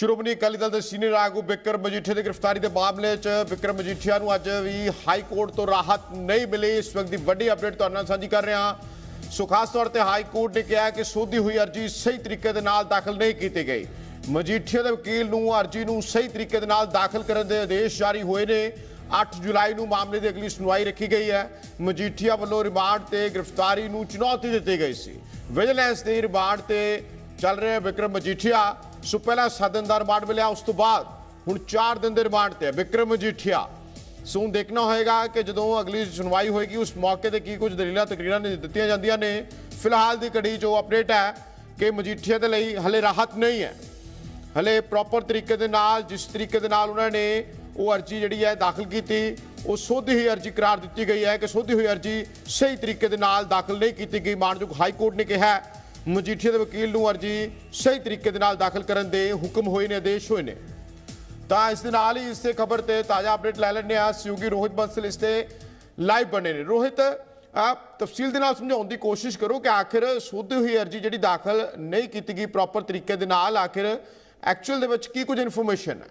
ਸ਼੍ਰੋਮਣੀ ਅਕਾਲੀ ਦਲ ਦੇ ਸੀਨੀਅਰ ਆਗੂ ਬਿਕਰਮ ਮਜੀਠੀਆ ਦੀ ਗ੍ਰਿਫਤਾਰੀ ਦੇ ਮਾਮਲੇ 'ਚ ਬਿਕਰਮ ਮਜੀਠੀਆ ਨੂੰ ਅੱਜ ਵੀ ਹਾਈ ਕੋਰਟ ਤੋਂ ਰਾਹਤ ਨਹੀਂ ਮਿਲੀ। ਇਸ ਵਕਤ ਦੀ ਵੱਡੀ ਅਪਡੇਟ ਤੁਹਾਡੇ ਨਾਲ ਸਾਂਝੀ ਕਰ ਰਿਹਾ ਹਾਂ। ਸੋ ਖਾਸ ਤੌਰ ਤੇ ਹਾਈ ਕੋਰਟ ਨੇ ਕਿਹਾ ਕਿ ਸੋਧੀ ਹੋਈ ਅਰਜੀ ਸਹੀ ਤਰੀਕੇ ਦੇ ਨਾਲ ਦਾਖਲ ਨਹੀਂ ਕੀਤੀ ਗਈ। ਮਜੀਠੀਆ ਦੇ ਵਕੀਲ ਨੂੰ ਅਰਜੀ ਨੂੰ ਸਹੀ ਤਰੀਕੇ ਦੇ ਨਾਲ ਦਾਖਲ ਕਰਨ ਦੇ ਆਦੇਸ਼ ਜਾਰੀ ਹੋਏ ਨੇ। 8 ਜੁਲਾਈ ਨੂੰ ਮਾਮਲੇ ਦੀ ਅਗਲੀ ਸੁਣਵਾਈ ਰੱਖੀ ਗਈ ਹੈ। ਮਜੀਠੀਆ ਵੱਲੋਂ ਰਿਮਾਂਡ ਤੇ ਗ੍ਰਿਫਤਾਰੀ ਨੂੰ ਚੁਣੌਤੀ ਦਿੱਤੀ ਗਈ ਸੀ। ਵਿਜੀਲੈਂਸ ਦੇ ਰਿਮਾਂਡ ਤੇ ਚੱਲ ਰਿਹਾ ਵਿਕਰਮ ਮਜੀਠੀਆ। ਸੋ ਪਹਿਲਾਂ ਸੱਤ ਦਿਨ ਦਾ ਰਿਮਾਂਡ ਮਿਲਿਆ, ਉਸ ਤੋਂ ਬਾਅਦ ਹੁਣ 4 ਦਿਨ ਦੇ ਰਿਮਾਂਡ ਤੇ ਹੈ। ਵਿਕਰਮ ਮਜੀਠੀਆ, ਸੋ ਹੁਣ ਦੇਖਣਾ ਹੋਏਗਾ ਕਿ ਜਦੋਂ ਅਗਲੀ ਸੁਣਵਾਈ ਹੋਏਗੀ, ਉਸ ਮੌਕੇ ਤੇ ਕੀ ਕੁਝ ਦਲੀਲਾਂ ਤਕਰੀਰਾਂ ਨੇ ਦਿੱਤੀਆਂ ਜਾਂਦੀਆਂ ਨੇ। ਫਿਲਹਾਲ ਦੀ ਕੜੀ ਜੋ ਅਪਡੇਟ ਹੈ ਕਿ ਮਜੀਠੀਆ ਦੇ ਲਈ ਹਲੇ ਰਾਹਤ ਨਹੀਂ ਹੈ। ਹਲੇ ਪ੍ਰੋਪਰ ਤਰੀਕੇ ਦੇ ਨਾਲ, ਜਿਸ ਤਰੀਕੇ ਦੇ ਨਾਲ ਉਹਨਾਂ ਨੇ ਉਹ ਅਰਜੀ ਜਿਹੜੀ ਹੈ ਦਾਖਲ ਕੀਤੀ, ਉਹ ਸੋਧੀ ਹੋਈ ਅਰਜੀ ਕਰਾਰ ਦਿੱਤੀ ਗਈ ਹੈ ਕਿ ਸੋਧੀ ਹੋਈ ਅਰਜੀ ਸਹੀ ਤਰੀਕੇ ਦੇ ਨਾਲ ਦਾਖਲ ਨਹੀਂ ਕੀਤੀ ਗਈ। ਮਾਨਯੋਗ ਹਾਈ ਕੋਰਟ ਨੇ ਕਿਹਾ ਮਜੀਠੀਆ ਦੇ ਵਕੀਲ ਨੂੰ ਅਰਜੀ ਸਹੀ ਤਰੀਕੇ ਦੇ ਨਾਲ ਦਾਖਲ ਕਰਨ ਦੇ ਹੁਕਮ ਹੋਏ ਨੇ, ਆਦੇਸ਼ ਹੋਏ ਨੇ। ਤਾਂ ਇਸ ਦੇ ਨਾਲ ਹੀ ਇਸ ਖਬਰ ਤੇ ਤਾਜ਼ਾ ਅਪਡੇਟ ਲੈ ਲੈਣੇ ਆ ਸਹਿਯੋਗੀ ਰੋਹਿਤ ਬੰਸਲ ਇਸ ਤੇ ਲਾਈਵ ਬਣੇ ਨੇ। ਰੋਹਿਤ, ਆਪ ਤਫਸੀਲ ਦੇ ਨਾਲ ਸਮਝਾਉਣ ਦੀ ਕੋਸ਼ਿਸ਼ ਕਰੋ ਕਿ ਆਖਿਰ ਸੋਧੀ ਹੋਈ ਅਰਜੀ ਜਿਹੜੀ ਦਾਖਲ ਨਹੀਂ ਕੀਤੀ ਗਈ ਪ੍ਰੋਪਰ ਤਰੀਕੇ ਦੇ ਨਾਲ, ਆਖਿਰ ਐਕਚੁਅਲ ਦੇ ਵਿੱਚ ਕੀ ਕੁਝ ਇਨਫੋਰਮੇਸ਼ਨ ਹੈ?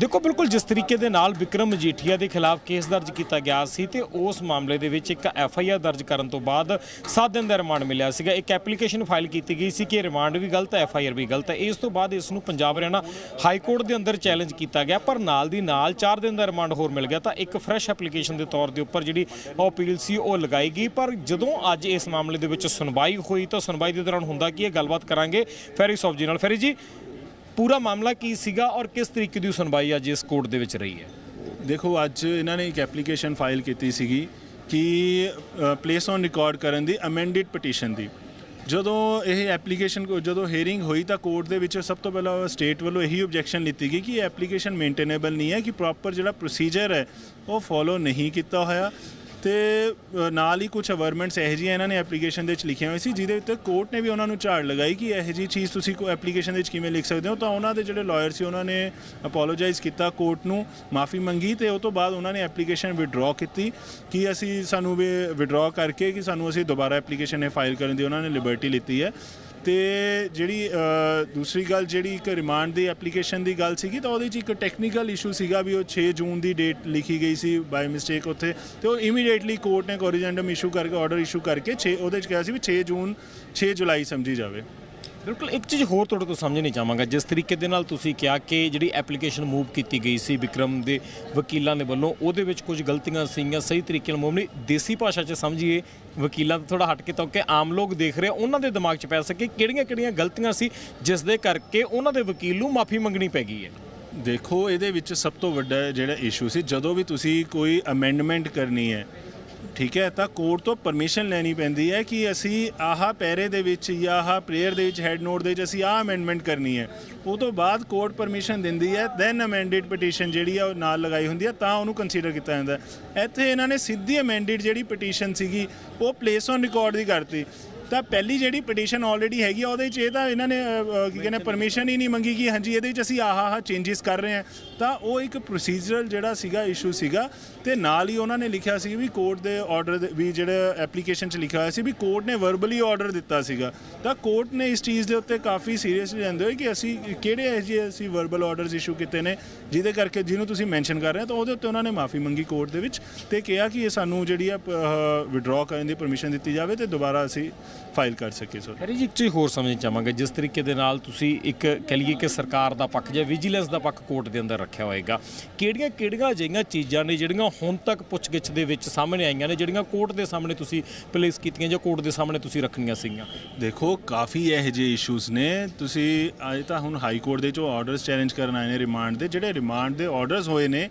ਦੇਖੋ, ਬਿਲਕੁਲ ਜਿਸ ਤਰੀਕੇ ਦੇ ਨਾਲ ਵਿਕਰਮ ਮਜੀਠੀਆ ਦੇ ਖਿਲਾਫ ਕੇਸ ਦਰਜ ਕੀਤਾ ਗਿਆ ਸੀ ਤੇ ਉਸ ਮਾਮਲੇ ਦੇ ਵਿੱਚ ਇੱਕ ਐਫ ਆਈ ਆਰ ਦਰਜ ਕਰਨ ਤੋਂ ਬਾਅਦ 7 ਦਿਨ ਦਾ ਰਿਮਾਂਡ ਮਿਲਿਆ ਸੀਗਾ। ਇੱਕ ਐਪਲੀਕੇਸ਼ਨ ਫਾਈਲ ਕੀਤੀ ਗਈ ਸੀ ਕਿ ਰਿਮਾਂਡ ਵੀ ਗਲਤ ਹੈ ਐਫ ਆਈ ਆਰ ਵੀ ਗਲਤ ਹੈ। ਇਸ ਤੋਂ ਬਾਅਦ ਇਸ ਨੂੰ ਪੰਜਾਬ ਹਰਿਆਣਾ ਹਾਈ ਕੋਰਟ ਦੇ ਅੰਦਰ ਚੈਲੰਜ ਕੀਤਾ ਗਿਆ, ਪਰ ਨਾਲ ਦੀ ਨਾਲ 4 ਦਿਨ ਦਾ ਰਿਮਾਂਡ ਹੋਰ ਮਿਲ ਗਿਆ ਤਾਂ ਇੱਕ ਫਰੈਸ਼ ਐਪਲੀਕੇਸ਼ਨ ਦੇ ਤੌਰ ਦੇ ਉੱਪਰ ਜਿਹੜੀ ਉਹ ਅਪੀਲ ਸੀ ਉਹ ਲਗਾਈ ਗਈ। ਪਰ ਜਦੋਂ ਅੱਜ ਇਸ ਮਾਮਲੇ ਦੇ ਵਿੱਚ ਸੁਣਵਾਈ ਹੋਈ ਤਾਂ ਸੁਣਵਾਈ ਦੇ ਦੌਰਾਨ ਹੁੰਦਾ ਕੀ ਇਹ ਗੱਲਬਾਤ ਕਰਾਂਗੇ ਫੈਰੀ ਸੌਫ ਜੀ ਨਾਲ। ਫੈਰੀ ਜੀ ਪੂਰਾ ਮਾਮਲਾ ਕੀ ਸੀਗਾ ਔਰ ਕਿਸ ਤਰੀਕੇ ਦੀ ਸੁਣਵਾਈ ਅੱਜ ਇਸ ਕੋਰਟ ਦੇ ਵਿੱਚ ਰਹੀ ਹੈ? ਦੇਖੋ, ਅੱਜ ਇਹਨਾਂ ਨੇ ਇੱਕ ਐਪਲੀਕੇਸ਼ਨ ਫਾਈਲ ਕੀਤੀ ਸੀਗੀ ਕਿ ਪਲੇਸ ਔਨ ਰਿਕਾਰਡ ਕਰਨ ਦੀ ਅਮੈਂਡਡ ਪਟੀਸ਼ਨ ਦੀ। ਜਦੋਂ ਇਹ ਐਪਲੀਕੇਸ਼ਨ ਜਦੋਂ ਹੀਅਰਿੰਗ ਹੋਈ ਤਾਂ ਕੋਰਟ ਦੇ ਵਿੱਚ ਸਭ ਤੋਂ ਪਹਿਲਾਂ ਸਟੇਟ ਵੱਲੋਂ ਇਹੀ ਆਬਜੈਕਸ਼ਨ ਲਿੱਤੀ ਗਈ ਕਿ ਇਹ ਐਪਲੀਕੇਸ਼ਨ ਮੇਨਟੇਨੇਬਲ ਨਹੀਂ ਹੈ, ਕਿ ਪ੍ਰੋਪਰ ਜਿਹੜਾ ਪ੍ਰੋਸੀਜਰ ਹੈ, ਉਹ ਫੋਲੋ ਨਹੀਂ ਕੀਤਾ ਹੋਇਆ। ਤੇ ਨਾਲ ਹੀ ਕੁਝ ਅਵਰਮੈਂਟਸ ਇਹੋ ਜਿਹੀਆਂ ਇਹਨਾਂ ਨੇ ਐਪਲੀਕੇਸ਼ਨ ਦੇ ਵਿੱਚ ਲਿਖੀਆਂ ਹੋਈਆਂ ਸੀ, ਜਿਹਦੇ ਉੱਤੇ ਕੋਰਟ ਨੇ ਵੀ ਉਹਨਾਂ ਨੂੰ ਝਾੜ ਲਗਾਈ ਕਿ ਇਹੋ ਜਿਹੀ ਚੀਜ਼ ਤੁਸੀਂ ਕੋ ਐਪਲੀਕੇਸ਼ਨ ਦੇ ਵਿੱਚ ਕਿਵੇਂ ਲਿਖ ਸਕਦੇ ਹੋ। ਤਾਂ ਉਹਨਾਂ ਦੇ ਜਿਹੜੇ ਲਾਇਰ ਸੀ, ਉਹਨਾਂ ਨੇ ਅਪੋਲੋਜਾਈਜ਼ ਕੀਤਾ ਕੋਰਟ ਨੂੰ, ਮਾਫੀ ਮੰਗੀ ਤੇ ਉਹ ਤੋਂ ਬਾਅਦ ਉਹਨਾਂ ਨੇ ਐਪਲੀਕੇਸ਼ਨ ਵਿਡਰਾਅ ਕੀਤੀ ਕਿ ਅਸੀਂ ਸਾਨੂੰ ਵੀ ਵਿਡਰਾਅ ਕਰਕੇ ਕਿ ਸਾਨੂੰ ਅਸੀਂ ਦੁਬਾਰਾ ਐਪਲੀਕੇਸ਼ਨ ਇਹ ਫਾਈਲ ਕਰਨ ਦੀ ਉਹਨਾਂ ਨੇ ਲਿਬਰਟੀ ਲਿੱਤੀ ਹੈ। ਤੇ ਜਿਹੜੀ ਦੂਸਰੀ ਗੱਲ ਜਿਹੜੀ ਇੱਕ ਰਿਮਾਂਡ ਦੀ ਐਪਲੀਕੇਸ਼ਨ ਦੀ ਗੱਲ ਸੀਗੀ, ਤਾਂ ਉਹਦੇ 'ਚ ਇੱਕ ਟੈਕਨੀਕਲ ਇਸ਼ੂ ਸੀਗਾ ਵੀ ਉਹ 6 ਜੂਨ ਦੀ ਡੇਟ ਲਿਖੀ ਗਈ ਸੀ ਬਾਈ ਮਿਸਟੇਕ ਉੱਥੇ। ਤੇ ਉਹ ਇਮੀਡੀਏਟਲੀ ਕੋਰਟ ਨੇ ਕੋਰੀਜੈਂਡਮ ਇਸ਼ੂ ਕਰਕੇ ਆਰਡਰ ਇਸ਼ੂ ਕਰਕੇ 6 ਉਹਦੇ 'ਚ ਕਿਹਾ ਸੀ ਵੀ 6 ਜੂਨ 6 ਜੁਲਾਈ ਸਮਝੀ ਜਾਵੇ। ਬਿਲਕੁਲ, ਇੱਕ ਚੀਜ਼ ਹੋਰ ਤੁਹਾਡੇ ਤੋਂ ਸਮਝਣੀ ਚਾਹਾਂਗਾ, ਜਿਸ ਤਰੀਕੇ ਦੇ ਨਾਲ ਤੁਸੀਂ ਕਿਹਾ ਕਿ ਜਿਹੜੀ ਐਪਲੀਕੇਸ਼ਨ ਮੂਵ ਕੀਤੀ ਗਈ ਸੀ ਵਿਕਰਮ ਦੇ ਵਕੀਲਾਂ ਦੇ ਵੱਲੋਂ, ਉਹਦੇ ਵਿੱਚ ਕੁਝ ਗਲਤੀਆਂ ਸੀਗੀਆਂ, ਸਹੀ ਤਰੀਕੇ ਨਾਲ ਮੂਵ ਨਹੀਂ, ਦੇਸੀ ਭਾਸ਼ਾ 'ਚ ਸਮਝੀਏ, ਵਕੀਲਾਂ ਤੋਂ ਥੋੜਾ ਹਟ ਕੇ ਤਾਂ ਕਿ ਆਮ ਲੋਕ ਦੇਖ ਰਹੇ ਉਹਨਾਂ ਦੇ ਦਿਮਾਗ 'ਚ ਪੈ ਸਕੇ ਕਿਹੜੀਆਂ-ਕਿਹੜੀਆਂ ਗਲਤੀਆਂ ਸੀ, ਜਿਸ ਦੇ ਕਰਕੇ ਉਹਨਾਂ ਦੇ ਵਕੀਲ ਨੂੰ ਮਾਫੀ ਮੰਗਣੀ ਪੈ ਗਈ ਹੈ। ਦੇਖੋ, ਇਹਦੇ ਵਿੱਚ ਸਭ ਤੋਂ ਵੱਡਾ ਜਿਹੜਾ ਇਸ਼ੂ ਸੀ, ਜਦੋਂ ਵੀ ਤੁਸੀਂ ਕੋਈ ਅਮੈਂਡਮੈਂਟ ਕਰਨੀ ਹੈ ਠੀਕ ਹੈ, ਤਾਂ ਕੋਰਟ ਤੋਂ ਪਰਮਿਸ਼ਨ ਲੈਣੀ ਪੈਂਦੀ ਹੈ ਕਿ ਅਸੀਂ ਆਹ ਪੈਰੇ ਦੇ ਵਿੱਚ ਜਾਂ ਆਹ ਪ੍ਰੇਅਰ ਦੇ ਵਿੱਚ ਹੈਡ ਨੋਟ ਦੇ ਵਿੱਚ ਅਸੀਂ ਆਹ ਅਮੈਂਡਮੈਂਟ ਕਰਨੀ ਹੈ। ਉਹ ਤੋਂ ਬਾਅਦ ਕੋਰਟ ਪਰਮਿਸ਼ਨ ਦਿੰਦੀ ਹੈ ਦੈਨ ਅਮੈਂਡਡ ਪਟੀਸ਼ਨ ਜਿਹੜੀ ਆ ਉਹ ਨਾਲ ਲਗਾਈ ਹੁੰਦੀ ਹੈ, ਤਾਂ ਉਹਨੂੰ ਕੰਸੀਡਰ ਕੀਤਾ ਜਾਂਦਾ ਇੱਥੇ ਇਹਨਾਂ ਨੇ ਸਿੱਧੀ ਅਮੈਂਡਡ ਜਿਹੜੀ ਪਟੀਸ਼ਨ ਸੀਗੀ, ਉਹ ਪਲੇਸ ਔਨ ਰਿਕਾਰਡ ਦੀ ਕਰਤੀ। ਤਾਂ ਪਹਿਲੀ ਜਿਹੜੀ ਪਟੀਸ਼ਨ ਆਲਰੇਡੀ ਹੈਗੀ ਆ ਉਹਦੇ 'ਚ ਇਹ ਤਾਂ ਇਹਨਾਂ ਨੇ ਅ, ਕੀ ਕਹਿੰਦੇ ਪਰਮਿਸ਼ਨ ਹੀ ਨਹੀਂ ਮੰਗੀ ਕਿ ਹਾਂਜੀ ਇਹਦੇ ਵਿੱਚ ਅਸੀਂ ਆਹ ਆਹ ਚੇਂਜਸ ਕਰ ਰਹੇ ਹਾਂ। ਤਾਂ ਉਹ ਇੱਕ ਪ੍ਰੋਸੀਜਰਲ ਜਿਹੜਾ ਸੀਗਾ ਇਸ਼ੂ ਸੀਗਾ ਤੇ ਨਾਲ ਹੀ ਉਹਨਾਂ ਨੇ ਲਿਖਿਆ ਸੀ ਵੀ ਕੋਰਟ ਦੇ ਆਰਡਰ ਵੀ ਜਿਹੜੇ ਐਪਲੀਕੇਸ਼ਨ 'ਚ ਲਿਖਿਆ ਹੋਇਆ ਸੀ ਵੀ ਕੋਰਟ ਨੇ ਵਰਬਲੀ ਆਰਡਰ ਦਿੱਤਾ ਸੀਗਾ। ਤਾਂ ਕੋਰਟ ਨੇ ਇਸ ਚੀਜ਼ ਦੇ ਉੱਤੇ ਕਾਫੀ ਸੀਰੀਅਸਲੀ ਲੈਂਦੇ ਹੋਏ ਕਿ ਅਸੀਂ ਕਿਹੜੇ ਇਹੋ ਜਿਹੇ ਅਸੀਂ ਵਰਬਲ ਆਰਡਰਸ ਇਸ਼ੂ ਕੀਤੇ ਨੇ ਜਿਹਦੇ ਕਰਕੇ ਜਿਹਨੂੰ ਤੁਸੀਂ ਮੈਂਸ਼ਨ ਕਰ ਰਹੇ ਹੋ ਤਾਂ ਉਹਦੇ ਉੱਤੇ ਉਹਨਾਂ ਨੇ ਮਾਫੀ ਮੰਗੀ ਕੋਰਟ ਦੇ ਵਿੱਚ ਤੇ ਕਿਹਾ ਕਿ ਇਹ ਸਾਨੂੰ ਜਿਹੜੀ ਆ ਵਿਡਰਾਅ ਕਰਨ ਦੀ ਪਰਮਿਸ਼ਨ ਦਿੱਤੀ ਜਾਵੇ ਤੇ ਦੁਬਾਰਾ ਅਸੀਂ ਫਾਈਲ ਕਰ ਸਕੀਏ ਸੋ ਹਰੀ ਜੀ ਇੱਕ ਚੀਜ਼ ਹੋਰ ਸਮਝਣੀ ਚਾਹਾਂਗੇ। ਜਿਸ ਤਰੀਕੇ ਦੇ ਨਾਲ ਤੁਸੀਂ ਇੱਕ ਕਹ ਲਈਏ ਕਿ ਸਰਕਾਰ ਦਾ ਪੱਖ ਜਾਂ ਵਿਜੀਲੈਂਸ ਦਾ ਪੱਖ ਕੋਰਟ ਦੇ ਅੰਦਰ ਰੱਖਿਆ ਹੋਏਗਾ ਕਿਹੜੀਆਂ ਕਿਹੜੀਆਂ ਅਜਿਹੀਆਂ ਚੀਜ਼ਾਂ ਨੇ ਜਿਹੜੀਆਂ ਹੁਣ ਤੱਕ ਪੁੱਛਗਿੱਛ ਦੇ ਵਿੱਚ ਸਾਹਮਣੇ ਆਈਆਂ ਨੇ ਜਿਹੜੀਆਂ ਕੋਰਟ ਦੇ ਸਾਹਮਣੇ ਤੁਸੀਂ ਪਲੇਸ ਕੀਤੀਆਂ ਜਾਂ ਕੋਰਟ ਦੇ ਸਾਹਮਣੇ ਤੁਸੀਂ ਰੱਖਣੀਆਂ ਸੀਗੀਆਂ? ਦੇਖੋ ਕਾਫੀ ਇਹੋ ਜਿਹੇ ਇਸ਼ੂਜ਼ ਨੇ। ਤੁਸੀਂ ਅੱਜ ਤਾਂ ਹੁਣ ਹਾਈ ਕੋਰਟ ਦੇ ਜੋ ਆਰਡਰਸ ਚੈਲੰਜ ਕਰਨ ਆਏ ਨੇ ਰਿਮਾਂਡ ਦੇ। ਜਿਹੜੇ ਰਿਮਾਂਡ ਦੇ ਆਰਡਰਸ ਹੋਏ ਨੇ